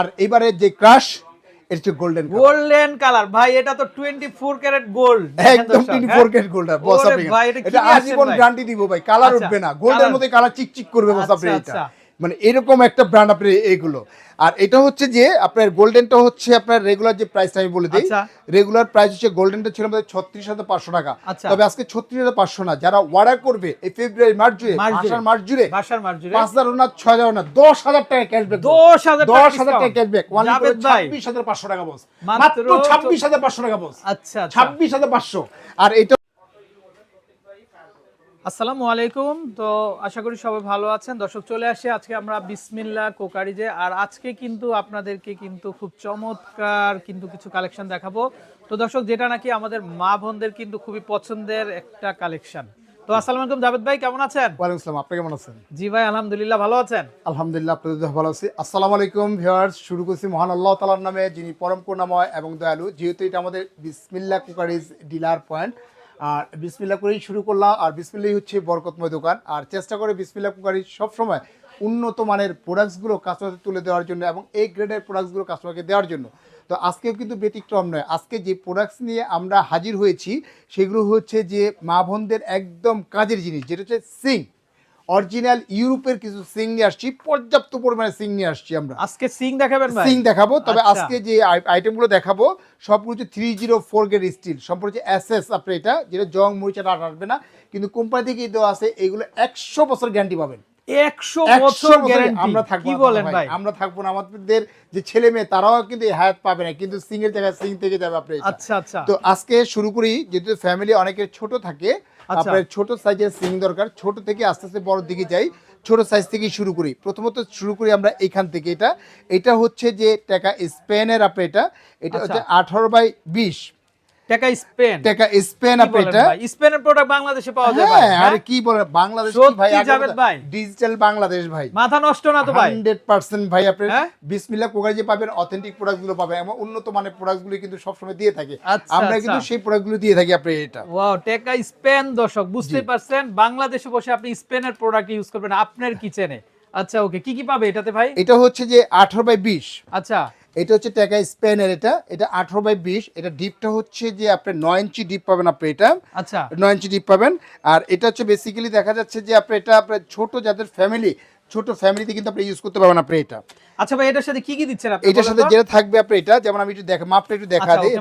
আর এবারে যে ক্রাশ এটা হচ্ছে গোল্ডেন গোল্ডেন কালার ভাই এটা তো 24 ক্যারেট গোল্ড একদম 24 ক্যারেট গোল্ড বস আপনি ভাই, এটা আজীবন? গ্যারান্টি দিব ভাই। কালার আচ্ছা, উঠবে না। গোল্ডের মধ্যে কালার চিকচিক করবে বস আপনি আচ্ছা, এটা। আচ্ছা। মানে এরকম একটা ব্র্যান্ড আপনি এগুলো আর এটা হচ্ছে যে আপনার গোল্ডেনটা হচ্ছে আপনার রেগুলার যে প্রাইসটা আমি বলে দিই আচ্ছা। রেগুলার প্রাইস হচ্ছে গোল্ডেনটা ছিল আমাদের ছত্রিশ হাজার পাঁচশো টাকা। আচ্ছা। তবে আজকে ছত্রিশ হাজার পাঁচশো না যারা অর্ডার করবে এই ফেব্রুয়ারি মার্চ জুড়ে মার্চ জুড়ে। আষাঢ় মার্চ জুড়ে পাঁচ হাজার না ছয় হাজার না দশ হাজার টাকা ক্যাশব্যাক 10,000 টাকা দশ হাজার টাকা ক্যাশব্যাক ছাব্বিশ হাজার পাঁচশো টাকা বস মাত্র ছাব্বিশ হাজার পাঁচশো টাকা বস আচ্ছা আচ্ছা। ছাব্বিশ হাজার পাঁচশো। আর এটা আসসালামু আলাইকুম। তো আশা করি সবাই ভালো আছেন। দর্শক চলে আসে আজকে আমরা বিসমিল্লা কোকারিজে আর আজকে কিন্তু আপনাদেরকে কিন্তু খুব চমৎকার কিন্তু কিছু কালেকশন দেখাবো। তো দর্শক যেটা নাকি আমাদের মা বোনদের কিন্তু খুবই পছন্দের একটা কালেকশন। তো আসসালামু আলাইকুম জাভেদ ভাই কেমন আছেন? ওয়ালাইকুম আসসালাম আপনি কেমন আছেন? জি ভাই আলহামদুলিল্লাহ ভালো আছেন? আলহামদুলিল্লাহ আপনাদের ভালো আছি। আসসালামু আলাইকুম ভিউয়ার্স শুরু করছি মহান আল্লাহ তালার নামে যিনি পরম করুণাময় এবং দয়ালু যেহেতু এটা আমাদের বিসমিল্লা কুকারিজ ডিলার পয়েন্ট। আর বিসমিল্লা করেই শুরু করলাম, আর বিসমিল্লাই হচ্ছে বরকতময় দোকান। আর চেষ্টা করে বিসমিল্লা কুকারি সবসময় উন্নত মানের প্রোডাক্টসগুলো কাস্টমারকে তুলে দেওয়ার জন্য এবং এই গ্রেডের প্রোডাক্টসগুলো কাস্টমারকে দেওয়ার জন্য। তো আজকেও কিন্তু ব্যতিক্রম নয়, আজকে যে প্রোডাক্টস নিয়ে আমরা হাজির হয়েছি, সেগুলো হচ্ছে যে মা বোনদের একদম কাজের জিনিস, যেটা হচ্ছে সিং অরিজিনাল ইউরোপের কিছু সিং নিয়ে আসছি পর্যাপ্ত পরিমাণে সিং নিয়ে আসছি আমরা। আজকে সিং দেখাবেন ভাই? সিং দেখাবো তবে আচ্ছা। আজকে যে আইটেমগুলো দেখাবো সবগুলো হচ্ছে three zero four grade steel সম্পূর্ণ হচ্ছে এস আপনি এটা যেটা জং মরিচাটা আর আসবে না। কিন্তু কোম্পানি থেকে দেওয়া আছে এগুলো একশো বছর গ্যারান্টি পাবেন। 100 একশো বছর বছর আমরা থাকব কি বলেন ভাই? আমরা থাকব না। আমাদের যে ছেলে মেয়ে তারাও কিন্তু এই হায়াত পাবে না। কিন্তু সিং এর জায়গায় সিং থেকে যাবে আপনি আচ্ছা আচ্ছা। তো আজকে শুরু করি যেহেতু ফ্যামিলি অনেকের ছোট থাকে আচ্ছা। আপনার ছোট সাইজের সিং দরকার। ছোট থেকে আস্তে আস্তে বড় দিকে যাই ছোট সাইজ থেকে শুরু করি। প্রথমত শুরু করি আমরা এখান থেকে এটা। এটা হচ্ছে যে টাকা স্পেনের আপনি এটা। এটা। হচ্ছে আঠারো বাই বিশ। টাকা স্পেন। টাকা স্পেন আপনি এটা? স্পেনের প্রোডাক্ট বাংলাদেশে পাওয়া যায় ভাই। হ্যাঁ হ্যাঁ? আরে কি বলে? বাংলাদেশ সত্যি ভাই? জাভেদ ভাই? ডিজিটাল বাংলাদেশ ভাই। মাথা নষ্ট না তো ভাই? হান্ড্রেড পার্সেন্ট ভাই আপনি হ্যাঁ? বিসমিল্লা যে পাবেন অথেন্টিক প্রোডাক্টগুলো পাবেন এবং উন্নত মানের প্রোডাক্টগুলো কিন্তু সবসময় দিয়ে থাকে। আচ্ছা, আমরা আচ্ছা। কিন্তু সেই প্রোডাক্টগুলো দিয়ে থাকি আপনি এটা। ওয়াও টেকা স্পেন দর্শক পারছেন? বাংলাদেশে বসে আপনি স্পেনের প্রোডাক্ট ইউজ করবেন আপনার কিচেনে আচ্ছা ওকে। কি কি পাবে এটাতে ভাই? এটা হচ্ছে যে আঠারো বাই বিশ। আচ্ছা। এটা হচ্ছে টাকা স্পেনের এটা। এটা আঠারো বাই বিশ। এটা ডিপটা হচ্ছে যে আপনি নয় ইঞ্চি ডিপ পাবেন আপনি এটা। আচ্ছা। নয় ইঞ্চি ডিপ পাবেন। আর এটা হচ্ছে বেসিক্যালি দেখা যাচ্ছে যে আপনি এটা আপনার ছোট যাদের ফ্যামিলি ছোট ফ্যামিলিতে কিন্তু আপনি ইউজ করতে পারবেন আপনি এটা। আচ্ছা ভাই এটার সাথে কি কি দিচ্ছেন আপনি এটার সাথে যেটা থাকবে আপনি এটা যেমন আমি একটু দেখা মাপটা একটু দেখা আচ্ছা, দিই।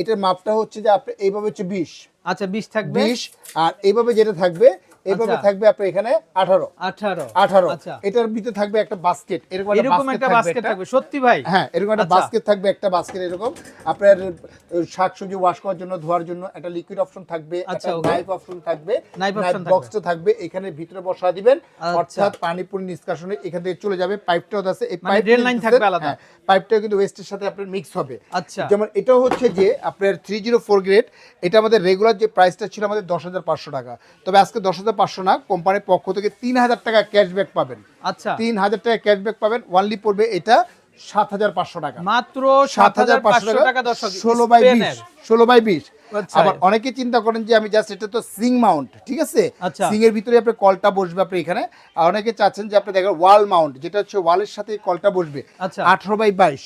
এটার মাপটা হচ্ছে যে আপনি এইভাবে হচ্ছে বিশ। আচ্ছা 20 থাকবে। বিশ আর এইভাবে যেটা থাকবে এইভাবে আচ্ছা। থাকবে আপনার এখানে আঠারো। 18 আঠারো। আচ্ছা। এটার ভিতরে থাকবে একটা বাস্কেট এরকম একটা বাস্কেট থাকবে সত্যি ভাই। হ্যাঁ এরকম একটা আচ্ছা। বাস্কেট থাকবে একটা বাস্কেট এরকম। আপনার শাকসবজি ওয়াশ করার জন্য ধোয়ার জন্য একটা লিকুইড অপশন থাকবে আচ্ছা, একটা নাইফ অপশন থাকবে। নাইফ বক্সটা থাকবে। এখানে ভিতরে বসা দিবেন। আচ্ছা। অর্থাৎ পানি পুরি নিষ্কাশনে এখান থেকে চলে যাবে। পাইপটাও আছে। এই পাইপ drain line থাকবে আলাদা। পাইপটা কিন্তু ওয়েস্টের সাথে আপনার মিক্স হবে। আচ্ছা। যেমন এটাও হচ্ছে যে আপনার থ্রি জিরো ফোর গ্রেড এটা আমাদের রেগুলার যে প্রাইসটা ছিল আমাদের দশ হাজার পাঁচশো টাকা। তবে আজকে দশ হাজার পাঁচশো না কোম্পানির পক্ষ থেকে তিন হাজার টাকা ক্যাশব্যাক পাবেন। আচ্ছা। তিন হাজার টাকা ক্যাশব্যাক পাবেন ওয়ানলি পড়বে এটা সাত হাজার পাঁচশো টাকা। মাত্র সাত হাজার পাঁচশো টাকা ষোলো বাই বিশ ষোলো বাই বিশ। আচ্ছা। আবার অনেকে চিন্তা করেন যে আমি জাস্ট এটা তো সিং মাউন্ট ঠিক আছে? আচ্ছা। সিং এর ভিতরে আপনার কলটা বসবে আপনি এখানে। আর অনেকে চাচ্ছেন যে আপনি দেখেন ওয়াল মাউন্ট যেটা হচ্ছে ওয়ালের সাথে কলটা বসবে। আচ্ছা। আঠারো বাই বাইশ।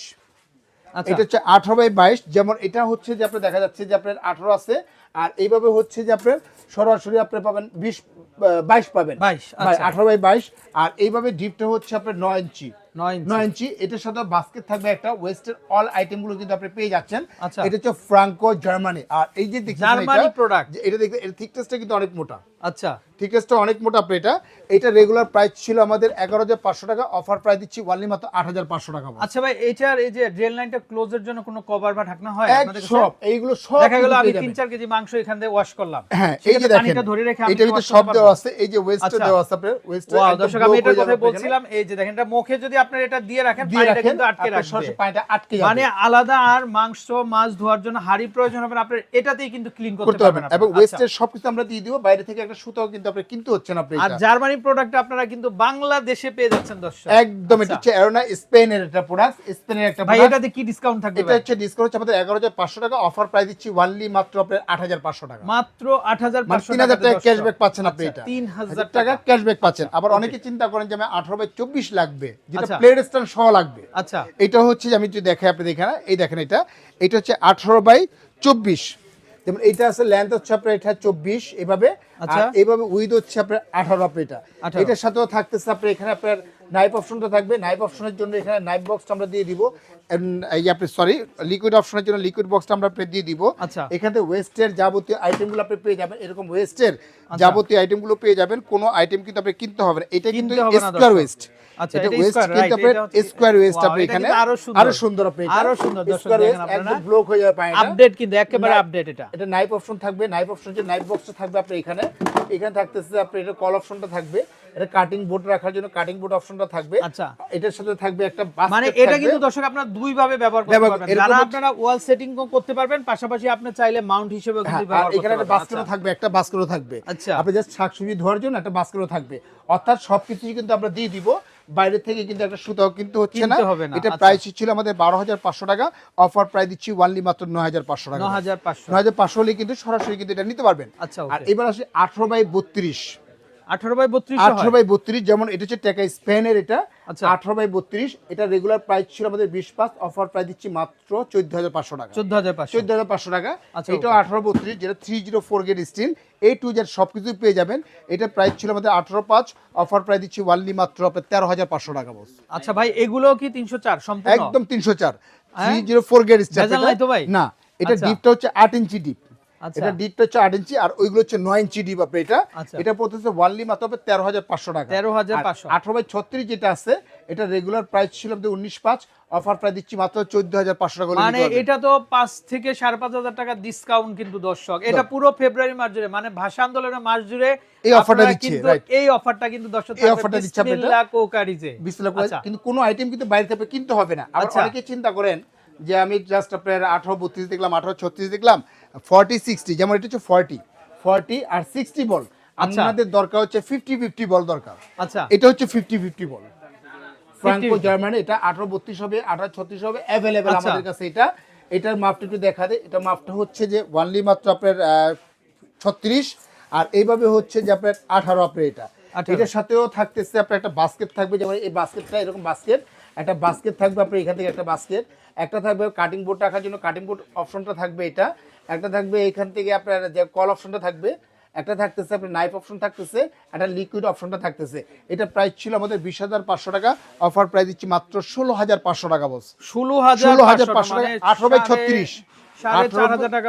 আচ্ছা। এটা হচ্ছে আঠারো বাই বাইশ যেমন এটা হচ্ছে যে আপনার দেখা যাচ্ছে যে আপনার আঠারো আছে আর এইভাবে হচ্ছে যে আপনার সরাসরি আপনি পাবেন বিশ বাইশ পাবেন 22, আচ্ছা। আঠারো বাই বাইশ আর এইভাবে ডিপটা হচ্ছে আপনার নয় ইঞ্চি। নয় ইঞ্চি এটার সাথে বাস্কেট থাকবে একটা ওয়েস্টের অল আইটেমগুলো কিন্তু আপনি পেয়ে যাচ্ছেন। আচ্ছা। এটা হচ্ছে ফ্রাঙ্কো জার্মানি আর এই যে জার্মানি এটা, এটা দেখতে এর থিকনেসটা কিন্তু অনেক মোটা। আচ্ছা। থিকনেসটা অনেক মোটা আপনি এটা। এটা রেগুলার প্রাইস ছিল আমাদের এগারো হাজার পাঁচশো টাকা। অফার প্রাইস দিচ্ছি ওয়ানলি মাত্র আট হাজার পাঁচশো টাকা আচ্ছা ভাই এটার এই যে ড্রেন লাইনটা ক্লোজের জন্য কোনো কভার বা ঢাকনা হয় এক আপনাদের কাছে? সব এইগুলো সব দেখা গেল আমি তিন চার কেজি মাংস এখান ওয়াশ করলাম। হ্যাঁ এই যে দেখেন পানিটা ধরে রেখে এটা কি সব দেওয়া আছে। এই যে ওয়েস্টে। দেওয়া আছে আপনার। ওয়েস্টে দর্শক আমি এটার বলছিলাম। এই যে দেখেন এটা মুখে যদি আপনারা এটা দিয়ে রাখেন পানিটা কিন্তু আটকে রাখবে। পানিটা আটকে যাবে। মানে আলাদা আর মাংস মাছ ধোয়ার জন্য হাড়ি প্রয়োজন হবে আপনার এটাতেই কিন্তু ক্লিন করতে পারবেন। এবং। ওয়েস্টের সবকিছু আমরা দিয়ে দিব বাইরে থেকে একটা সুতাও কিন্তু আপনি কিনতে হচ্ছে না আপনি আচ্ছা। আর জার্মানি প্রোডাক্ট আপনারা কিন্তু বাংলাদেশে পেয়ে যাচ্ছেন দর্শক। একদম এটা আচ্ছা। হচ্ছে অ্যারোনা স্পেনের একটা প্রোডাক্ট স্পেনের একটা ভাই এটাতে কি ডিসকাউন্ট থাকবে এটা হচ্ছে ডিসকাউন্ট হচ্ছে আমাদের এগারো হাজার পাঁচশো টাকা অফার প্রাইস দিচ্ছি ওয়ানলি মাত্র আপনার আট হাজার পাঁচশো টাকা। মাত্র আট হাজার মানে তিন হাজার টাকা ক্যাশব্যাক পাচ্ছেন আপনি এটা। আচ্ছা, তিন হাজার টাকা টাকা। ক্যাশব্যাক পাচ্ছেন। আবার অনেকে চিন্তা করেন যে আমি আঠারো বাই চব্বিশ লাগবে যেটা আচ্ছা। প্লেট স্ট্যান্ড সহ লাগবে। আচ্ছা। এটা হচ্ছে আমি যদি আপনি দেখেন এই দেখেন এটা। এটা হচ্ছে আঠারো বাই যেমন এটা আছে লেন্থ হচ্ছে আপনার এটা চব্বিশ এভাবে আচ্ছা। আর এইভাবে উইথ হচ্ছে আপনার আঠারো আপনার এটা। এটার সাথেও থাকতেছে আপনার এখানে আপনার নাইফ অপশনটা থাকবে। নাইফ অপশনের জন্য এখানে নাইফ বক্সটা আমরা দিয়ে দিব। এই আপনি সরি লিকুইড অপশনের জন্য লিকুইড বক্সটা আমরা আপনার দিয়ে দিব। আচ্ছা। এখান থেকে ওয়েস্টের যাবতীয় আইটেমগুলো আপনি পেয়ে যাবেন। এরকম ওয়েস্টের যাবতীয় আইটেমগুলো পেয়ে যাবেন। কোনো আইটেম কিন্তু আপনি কিনতে হবে না। এটা কিন্তু স্কোয়ার ওয়েস্ট আচ্ছা, এটা ওয়েস্ট কিন্তু আপনার ওয়েস্ট আপনি এটা এখানে কিন্তু আরও সুন্দর। আরও সুন্দর আপনি আরও সুন্দর, দর্শক দেখেন আপনারা। ব্লক হয়ে যাবে পায়টা আপডেট কিন্তু একেবারে আপডেট এটা। এটা নাইফ অপশন থাকবে নাইফ অপশন যে নাইফ বক্সটা থাকবে আপনার এখানে। এখানে থাকতেছে আপনার এটা কল অপশনটা থাকবে। এটা কাটিং বোর্ড রাখার জন্য কাটিং বোর্ড অপশনটা থাকবে। আচ্ছা। এটার সাথে থাকবে একটা মানে এটা কিন্তু দর্শক আপনারা দুই ভাবে ব্যবহার করতে পারবেন। যারা আপনারা ওয়াল সেটিং করতে পারবেন পাশাপাশি আপনি চাইলে মাউন্ট হিসেবে হ্যাঁ, কিন্তু ব্যবহার করতে এখানে একটা বাস্কেটও আচ্ছা। থাকবে একটা বাস্কেটও থাকবে। আচ্ছা। আপনি জাস্ট শাকসবজি ধোয়ার জন্য একটা বাস্কেটও থাকবে। অর্থাৎ সবকিছুই কিন্তু আমরা দিয়ে দিব। বাইরে থেকে কিন্তু একটা সুতাও কিন্তু হচ্ছে না। এটা আচ্ছা। প্রাইস ছিল আমাদের বারো হাজার পাঁচশো টাকা। অফার প্রাইস দিচ্ছি ওয়ানলি মাত্র নয় হাজার পাঁচশো টাকা। 9500 নয় হাজার পাঁচশো হলে কিন্তু সরাসরি কিন্তু এটা নিতে পারবেন। আচ্ছা, আর। এবার আসি আঠারো বাই বত্রিশ। 18 বাই 32 আঠারো বাই বত্রিশ যেমন এটা হচ্ছে টাকা স্পেনের এটা। আচ্ছা। বাই বত্রিশ এটা রেগুলার প্রাইস ছিল আমাদের বিশ পাঁচ অফার প্রাইস দিচ্ছি মাত্র চোদ্দ হাজার পাঁচশো টাকা। 14500 চোদ্দ হাজার পাঁচশো টাকা। আচ্ছা, এটা যেটা গেট স্টিল এই টু জেড সবকিছু পেয়ে যাবেন। এটা প্রাইস ছিল আমাদের আঠারো পাঁচ অফার প্রাইস দিচ্ছি ওয়ানলি মাত্র আপনার তেরো হাজার পাঁচশো টাকা বস আচ্ছা ভাই এগুলো কি 304 সম্পূর্ণ? একদম তিনশো চার। থ্রি হ্যাঁ? Zero four gate steel? না এটা আচ্ছা। ডিপটা হচ্ছে আট ইঞ্চি ডিপ আচ্ছা। এটা ডিপটা হচ্ছে আট ইঞ্চি আর ওইগুলো হচ্ছে নয় ইঞ্চি ডিপ আপনি এটা। আচ্ছা। এটা পড়তেছে ওয়ানলি মাত্র হবে তেরো হাজার পাঁচশো টাকা। 13,500 আঠারো বাই ছত্রিশ যেটা আছে এটা রেগুলার প্রাইস ছিল আমাদের উনিশ পাঁচ অফার প্রাইস দিচ্ছি মাত্র চোদ্দ হাজার পাঁচশো টাকা মানে এটা তো 5 থেকে 5500 টাকা ডিসকাউন্ট কিন্তু দর্শক। এটা পুরো ফেব্রুয়ারি মাস জুড়ে মানে ভাষা আন্দোলনের মাস জুড়ে এই আপনারা দিচ্ছে, এই অফারটা কিন্তু দর্শক এই offerটা দিচ্ছে। বিসমিল্লাহ কোকারিজে। বিসমিল্লাহ আচ্ছা। কিন্তু কোনো আইটেম কিন্তু বাইরে থেকে কিনতে হবে না। আবার আচ্ছা। অনেকে চিন্তা করেন যে আমি জাস্ট আপনার আঠারো বত্রিশ দেখলাম আঠারো ছত্রিশ দেখলাম ফর্টি সিক্সটি যেমন এটা হচ্ছে ফর্টি ফর্টি আর সিক্সটি বল আচ্ছা। আমাদের দরকার হচ্ছে ফিফটি ফিফটি বল দরকার। আচ্ছা। এটা হচ্ছে fifty fifty ball Franco 50-50 Germany এটা আঠারো বত্রিশ হবে আঠারো ছত্রিশ হবে অ্যাভেলেবেল আচ্ছা। আমাদের কাছে এটা। এটার মাপটা একটু দেখা দেয় এটা মাপটা হচ্ছে যে ওয়ানলি মাত্র আপনার ছত্রিশ আর এইভাবে হচ্ছে যে আপনার আঠারো আপনার এটা। 18 এটার সাথেও থাকতেছে আপনার একটা বাস্কেট থাকবে যেমন এই বাস্কেটটা এরকম বাস্কেট একটা বাস্কেট থাকবে আপনার এখান থেকে একটা বাস্কেট একটা থাকবে কাটিং বোর্ড রাখার জন্য কাটিং বোর্ড অপশনটা থাকবে এটা একটা থাকবে এখান থেকে আপনার যে কল অপশনটা থাকবে একটা থাকতেছে আপনার নাইফ অপশন থাকতেছে একটা লিকুইড অপশনটা থাকতেছে। এটা প্রাইস ছিল আমাদের বিশ হাজার পাঁচশো টাকা অফার প্রাইস দিচ্ছি মাত্র ষোলো হাজার পাঁচশো টাকা বস 16500 16,500 মানে টাকা, 18 বাই 36 সাড়ে চার হাজার টাকা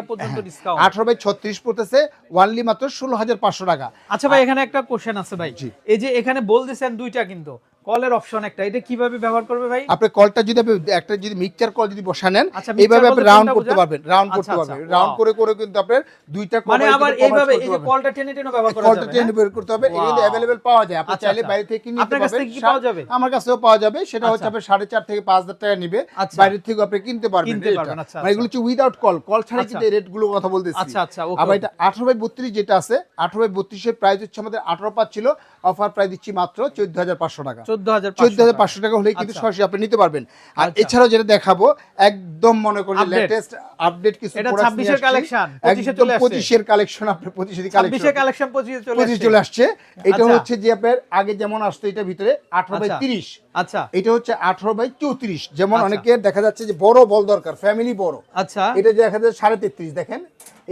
আঠারো বাই ছত্রিশ পড়তেছে ওয়ানলি মাত্র ষোলো হাজার পাঁচশো টাকা। আচ্ছা ভাই এখানে একটা কোশ্চেন আছে ভাই। এই যে এখানে বলতেছেন দুইটা কিন্তু। কলের অপশন একটা এটা কীভাবে ব্যবহার করবে ভাই? আপনি কলটা যদি আপনি একটা যদি মিক্সচার কল যদি বসা নেন আচ্ছা, এইভাবে আপনি রাউন্ড করতে পারবেন রাউন্ড আচ্ছা, করতে আচ্ছা, পারবেন। রাউন্ড করে করে কিন্তু আপনার দুইটা মানে আবার এইভাবে এই যে কলটা টেনে টেনে ব্যবহার করা যাবে কলটা টেনে? বের করতে হবে Wow. অ্যাভেলেবেল পাওয়া যায়। আপনি চাইলে। বাইরে থেকে কিনে নিতে আপনার কাছ পারবেন। কি পাওয়া যাবে? আমার কাছেও পাওয়া যাবে। সেটা হচ্ছে সাড়ে চার থেকে পাঁচ হাজার টাকা নিবে। বাইরে থেকে আপনি কিনতে পারবেন কিনতে পারবেন, আচ্ছা, মানে এগুলো হচ্ছে উইদাউট কল কল ছাড়া কিন্তু আচ্ছা। রেটগুলো কথা বলতেছি। আচ্ছা, আচ্ছা, okay, আবার এটা আঠারো বাই বত্রিশ যেটা আছে আঠারো বাই বত্রিশের প্রাইস হচ্ছে আমাদের আঠারো পাঁচ ছিল। অফার প্রাইস দিচ্ছি মাত্র চোদ্দ হাজার পাঁচশো টাকা। 14500 চোদ্দ হাজার পাঁচশো টাকা হলে কিন্তু আচ্ছা। সরাসরি আপনি নিতে পারবেন আর আচ্ছা। এছাড়াও যেটা দেখাবো একদম মনে করি লেটেস্ট আপডেট কিছু এটা products 26 নিয়ে এর আসছি। collection, 25 এ একদম চলে আসছে। 25 এর কালেকশন আপনার 25 কালেকশন কালেকশন পঁচিশে চলে আসছে। এটা আচ্ছা। হচ্ছে যে আপনার আগে যেমন আসতো এটা ভিতরে 18 বাই। 30 আচ্ছা এটা হচ্ছে 18 বাই 34 যেমন। অনেকে দেখা যাচ্ছে যে বড় বল দরকার ফ্যামিলি বড় আচ্ছা এটা যে দেখা যাচ্ছে 33.5 দেখেন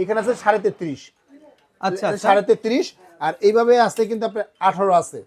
এখানে আছে 33.5 আচ্ছা আচ্ছা সাড়ে তেত্রিশ আর এইভাবে আছে কিন্তু আপনার আঠারো আছে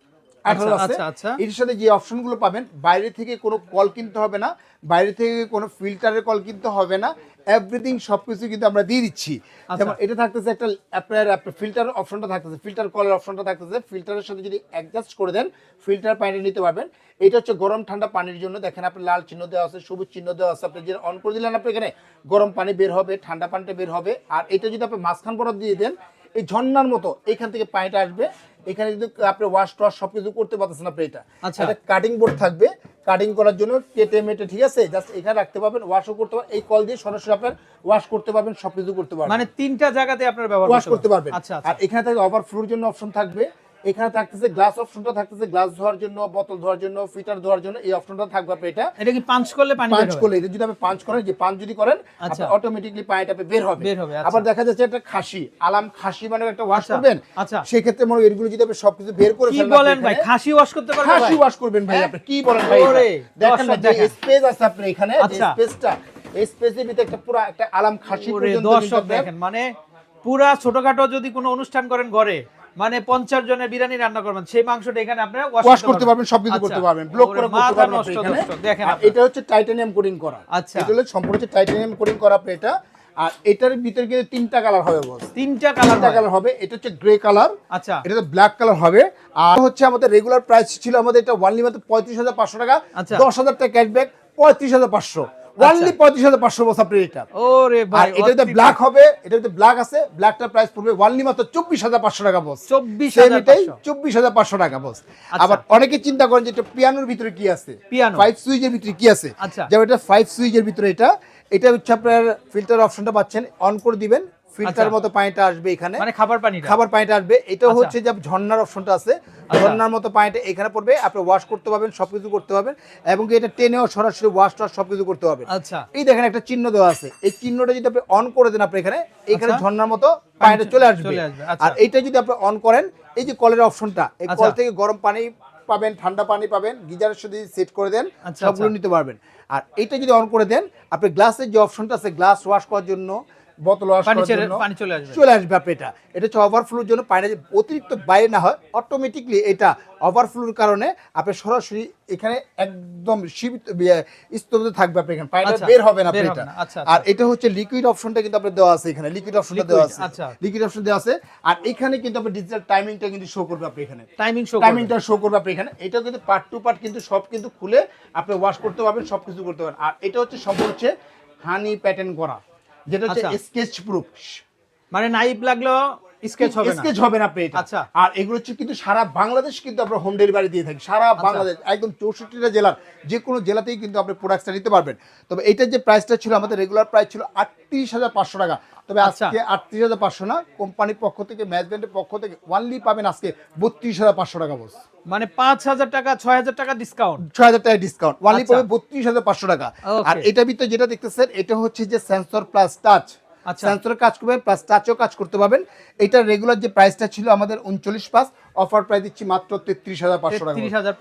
আঠারো আচ্ছা, আছে আচ্ছা, আচ্ছা। এর সাথে যে অপশনগুলো পাবেন বাইরে থেকে কোনো কল কিনতে হবে না বাইরে থেকে কোনো ফিল্টারের কল কিনতে হবে না এভরিথিং সবকিছু কিন্তু আমরা দিয়ে দিচ্ছি। যেমন এটা থাকতেছে একটা আপনার ফিল্টার অপশনটা থাকতেছে ফিল্টার কলের অপশনটা থাকতেছে ফিল্টারের সাথে যদি অ্যাডজাস্ট করে দেন ফিল্টার পানিটা নিতে পারবেন এটা হচ্ছে গরম ঠান্ডা পানির জন্য দেখেন আপনার লাল চিহ্ন দেওয়া আছে সবুজ চিহ্ন দেওয়া আছে আপনি যে অন করে দিলেন আপনি এখানে গরম পানি বের হবে ঠান্ডা পানিটা বের হবে আর এটা যদি আপনি মাঝখান বরাদ দিয়ে দেন এই ঝর্ণার মতো এখান থেকে পানিটা আসবে এখানে কিন্তু আপনি ওয়াশ টোয়াশ সবকিছু করতে পারতেছেন আপনি এটা। আচ্ছা। কাটিং বোর্ড থাকবে। কাটিং করার জন্য কেটে মেটে ঠিক আছে? জাস্ট এখানে রাখতে পারবেন ওয়াশও করতে পারবেন এই কল দিয়ে সরাসরি আপনার ওয়াশ করতে পারবেন সব কিছু করতে পারবেন। মানে তিনটা জায়গাতে আপনার ব্যবহার ওয়াশ করতে পারবেন। আচ্ছা আর আচ্ছা এখানে থাকবে ওভারফ্লোর জন্য অপশন থাকবে। এখানে থাকতেছে গ্লাস অপশনটা থাকতেছে গ্লাস ধোয়ার জন্য বোতল ধোয়ার জন্য ফিটার ধোয়ার জন্য এই অপশনটা থাকবে আপনার এটা এটা কি পাঞ্চ করলে পানি পাঁচ করলে এটা যদি আপনি পাঁচ করেন যে পাঁচ যদি করেন আচ্ছা। অটোমেটিকলি পানিটা আপনি বের হবে বের হবে, আচ্ছা। আবার দেখা যাচ্ছে একটা খাসি আলাম খাসি মানে একটা ওয়াশ আচ্ছা, করবেন আচ্ছা। সেক্ষেত্রে মনে হয় এগুলো যদি আপনি সবকিছু বের করে ফেলেন কি বলেন ভাই খাসি ওয়াশ করতে পারবে খাসি ওয়াশ করবেন ভাই হ্যাঁ? আপনি কি বলেন ভাই দেখেন না যে স্পেস আছে আপনার এখানে আচ্ছা। স্পেসটা এই স্পেসের ভিতরে একটা পুরো একটা আলাম খাসি পর্যন্ত দর্শক দেখেন মানে পুরা ছোটখাটো যদি কোনো অনুষ্ঠান করেন ঘরে মানে পঞ্চাশ জনের বিরিয়ানি রান্না করবেন সেই মাংসটা এখানে আপনি ওয়াশ করতে পারবেন। সবকিছু আচ্ছা। করতে পারবেন ব্লক করে করতে পারবেন এখানে। দেখেন এটা হচ্ছে টাইটানিয়াম কোটিং করা। আচ্ছা। এটা হলো সম্পূর্ণ হচ্ছে টাইটানিয়াম কোটিং করা এটা আর এটার ভিতরে কিন্তু তিনটা কালার হবে বস তিনটা কালার তিনটা কালার হবে এটা হচ্ছে গ্রে কালার আচ্ছা। এটা তো ব্ল্যাক কালার হবে। আর হচ্ছে আমাদের রেগুলার প্রাইস ছিল আমাদের এটা ওয়ানলি মাত্র পঁয়ত্রিশ হাজার পাঁচশো টাকা। আচ্ছা। দশ হাজার টাকা ক্যাশব্যাক পঁয়ত্রিশ হাজার পাঁচশো। ওয়ানলি পঁয়ত্রিশ হাজার পাঁচশো বস আপনার এটা ওরে ভাই এটা যদি ব্ল্যাক হবে এটা যদি ব্ল্যাক আছে ব্ল্যাকটার প্রাইস পড়বে ওয়ানলি মাত্র চব্বিশ হাজার পাঁচশো টাকা বস চব্বিশ এটাই চব্বিশ হাজার পাঁচশো টাকা বস আচ্ছা। আবার অনেকে চিন্তা করেন যে এটা পিয়ানোর ভিতরে কি আছে? পিয়ানো। ফাইভ সুইচের ভিতরে কি আছে? আচ্ছা। যেমন এটা ফাইভ সুইচের ভিতরে এটা এটা হচ্ছে আপনার ফিল্টার অপশনটা পাচ্ছেন অন করে দিবেন ফিল্টার আচ্ছা। মতো পানিটা আসবে এখানে। মানে খাবার পানিটা? খাবার পানিটা আসবে। এটা আচ্ছা। হচ্ছে যে ঝর্ণার অপশনটা আছে। ঝর্ণার মতো পানিটা এখানে পড়বে। আপনি ওয়াশ করতে পারবেন সবকিছু করতে পারবেন। এবং এটা টেনেও সরাসরি ওয়াশ টাশ সবকিছু করতে পারবেন আচ্ছা। এই দেখেন একটা চিহ্ন দেওয়া আছে। এই চিহ্নটা যদি আপনি অন করে দেন আপনি এখানে এখানে আচ্ছা। ঝর্ণার মতো পানিটা চলে আসবে। আচ্ছা। আর এইটা যদি আপনি অন করেন এই যে কলের অপশনটা এই আচ্ছা। কল থেকে গরম পানি পাবেন ঠান্ডা পানি পাবেন গিজারের সাথে সেট করে দেন আচ্ছা, সবগুলো আচ্ছা। নিতে পারবেন। আর এটা যদি অন করে দেন আপনি গ্লাসের যে অপশনটা আছে গ্লাস ওয়াশ করার জন্য বোতল ওয়াশ পানি করার জন্য। পানি চলে আসবে। চলে আসবে আপনি এটা। এটা হচ্ছে ওভারফ্লোর জন্য পানি অতিরিক্ত বাইরে না হয় অটোমেটিকলি এটা ওভারফ্লোর কারণে আপনি সরাসরি এখানে একদম সীমিত ইয়ে, স্তব্ধ থাকবে আপনি এখানে। পানিটা আচ্ছা, বের হবে না আপনি এটা। আচ্ছা, আর আচ্ছা। এটা হচ্ছে লিকুইড অপশনটা কিন্তু আপনার দেওয়া আছে এখানে। লিকুইড অপশনটা দেওয়া আছে। লিকুইড অপশন দেওয়া আছে। আর এখানে কিন্তু আপনি ডিজিটাল টাইমিংটা কিন্তু শো করবে আপনি এখানে। টাইমিং শো টাইমিংটা শো করবে আপনি এখানে। এটা কিন্তু পার্ট টু পার্ট কিন্তু সব কিন্তু খুলে আপনি ওয়াশ করতে পারবেন সব কিছু করতে পারবেন। আর এটা হচ্ছে সম্পূর্ণ হচ্ছে হানি প্যাটার্ন করা। যেটা হচ্ছে আচ্ছা। স্কেচ প্রুফ মানে নাইফ লাগল স্কেচ হবে স্কেচ হবে না আপনি আচ্ছা। আর এগুলো হচ্ছে কিন্তু সারা বাংলাদেশ কিন্তু আমরা হোম ডেলিভারি দিয়ে থাকি সারা আচ্ছা। বাংলাদেশ একদম চৌষট্টিটা জেলার যে কোনো জেলাতেই কিন্তু আপনি প্রোডাক্টটা নিতে পারবেন তবে এটার যে প্রাইসটা ছিল আমাদের রেগুলার প্রাইস ছিল আটত্রিশ হাজার পাঁচশো টাকা তবে আচ্ছা। আজকে আটত্রিশ হাজার পাঁচশো না কোম্পানির পক্ষ থেকে ম্যানেজমেন্টের পক্ষ থেকে ওয়ানলি পাবেন আজকে বত্রিশ হাজার পাঁচশো টাকা বস মানে পাঁচ হাজার টাকা ছয় হাজার টাকা ডিসকাউন্ট ছয় হাজার টাকা ডিসকাউন্ট ওয়ানলি আচ্ছা। পাবে বত্রিশ হাজার পাঁচশো টাকা আর এটা ভিতরে যেটা দেখতেছেন এটা হচ্ছে যে সেন্সর প্লাস টাচ। সেন্সরের কাজ করবেন প্লাস টাচও কাজ করতে পারবেন। এটার রেগুলার যে প্রাইসটা ছিল আমাদের উনচল্লিশ পাঁচ অফার প্রাইস দিচ্ছি মাত্র তেত্রিশ হাজার পাঁচশো টাকা তেত্রিশ হাজার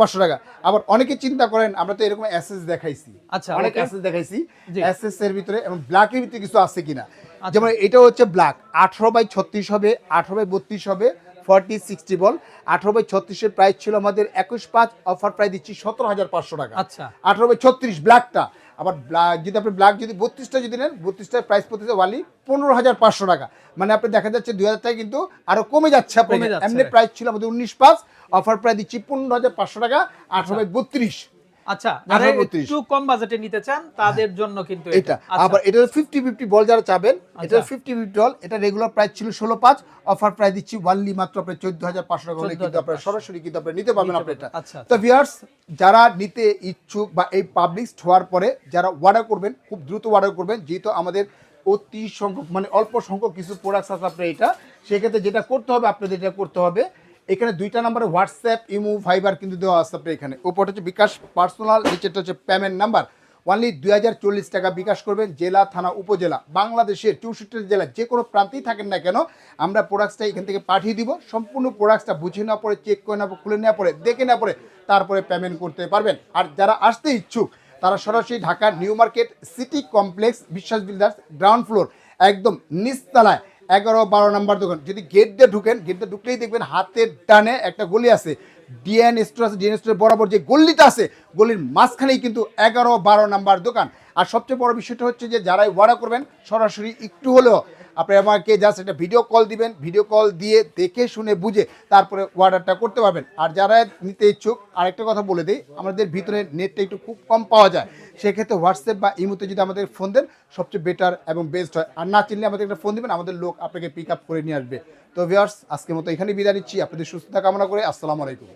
পাঁচশো। টাকা। আবার অনেকে চিন্তা করেন আমরা তো এরকম অ্যাসেস দেখাইছি। আচ্ছা, অনেক. অ্যাসেস দেখাইছি। অ্যাসেস এর ভিতরে এবং ব্ল্যাকের ভিতরে কিছু আছে কিনা। আচ্ছা। যেমন এটা হচ্ছে ব্ল্যাক আঠারো বাই ছত্রিশ হবে আঠারো বাই বত্রিশ হবে ফর্টি সিক্সটি বল। আঠারো বাই ছত্রিশের প্রাইস ছিল আমাদের একুশ পাঁচ অফার প্রাইস দিচ্ছি সতেরো হাজার পাঁচশো টাকা। আচ্ছা। আঠারো বাই ছত্রিশ ব্ল্যাকটা আবার ব্ল্যাক যদি আপনি ব্ল্যাক যদি বত্রিশটা যদি নেন বত্রিশটার প্রাইস পড়তেছে ওয়ালি পনেরো হাজার পাঁচশো টাকা। মানে আপনি দেখা যাচ্ছে দুই হাজার টাকা কিন্তু আরও কমে যাচ্ছে আপনি এমনি প্রাইস ছিল আমাদের উনিশ পাঁচ অফার প্রাইস দিচ্ছি পনেরো হাজার পাঁচশো টাকা আঠারো বাই বত্রিশ। আচ্ছা যারা একটু কম বাজেটে নিতে চান তাদের জন্য কিন্তু এটা। আবার এটা ফিফটি ফিফটি বল যারা চাবেন এটা। ফিফটি ফিফটি বল এটা রেগুলার প্রাইস ছিল ষোলো পাঁচ অফার প্রাইস দিচ্ছি ওয়ানলি মাত্র আপনার চোদ্দ টাকা হলে কিন্তু আপনার সরাসরি কিন্তু আপনি নিতে পারবেন আপনি এটা তো ভিউয়ার্স যারা নিতে ইচ্ছুক বা এই পাবলিশ হওয়ার পরে যারা অর্ডার করবেন খুব দ্রুত অর্ডার করবেন যেহেতু আমাদের অতি সংখ্যক মানে অল্প সংখ্যক কিছু প্রোডাক্টস আছে আপনার এটা সেক্ষেত্রে যেটা করতে হবে আপনাদের যেটা করতে হবে এখানে দুইটা নাম্বারে হোয়াটসঅ্যাপ ইমো ফাইবার কিন্তু দেওয়া আছে আপনার এখানে। উপরটা হচ্ছে বিকাশ পার্সোনাল নিচেরটা হচ্ছে পেমেন্ট নাম্বার ওনলি দুই টাকা বিকাশ করবেন জেলা থানা উপজেলা। বাংলাদেশের চৌষট্টি জেলা যে কোনো প্রান্তেই থাকেন না কেন আমরা প্রোডাক্টসটা এখান থেকে পাঠিয়ে দিব। সম্পূর্ণ প্রোডাক্টসটা বুঝে নেওয়ার পরে চেক করে পরে, খুলে নেওয়া পরে দেখে নেওয়ার পরে তারপরে পেমেন্ট করতে পারবেন। আর যারা আসতে ইচ্ছুক তারা সরাসরি ঢাকার New Market City complex Biswas builders ground floor একদম নিচতলায়। এগারো বারো নাম্বার দোকান। যদি গেট দিয়ে ঢুকেন গেট দিয়ে ঢুকলেই দেখবেন হাতের ডানে একটা গলি আছে। ডিএন স্টোর আছে ডিএন স্টোর বরাবর যে গলিটা আছে, গলির মাঝখানেই কিন্তু এগারো বারো নাম্বার দোকান। আর সবচেয়ে বড় বিষয়টা হচ্ছে যে, যারাই ওয়াড়া করবেন, সরাসরি একটু হলেও আপনি আমাকে জাস্ট একটা ভিডিও কল দিবেন ভিডিও কল দিয়ে দেখে শুনে বুঝে তারপরে অর্ডারটা করতে পারবেন। আর যারা নিতে ইচ্ছুক, আরেকটা কথা বলে দিই, আমাদের ভিতরে নেটটা একটু খুব কম পাওয়া যায়। সেক্ষেত্রে হোয়াটসঅ্যাপ বা ইমোতে যদি আমাদের ফোন দেন, সবচেয়ে বেটার এবং বেস্ট হয়। আর না চিনলে আমাদের একটা ফোন দিবেন, আমাদের লোক আপনাকে পিক আপ করে নিয়ে আসবে। তো ভিউয়ার্স আজকের মতো এখানে বিদায় নিচ্ছি। আপনাদের সুস্থতা কামনা করে, আসসালামু আলাইকুম।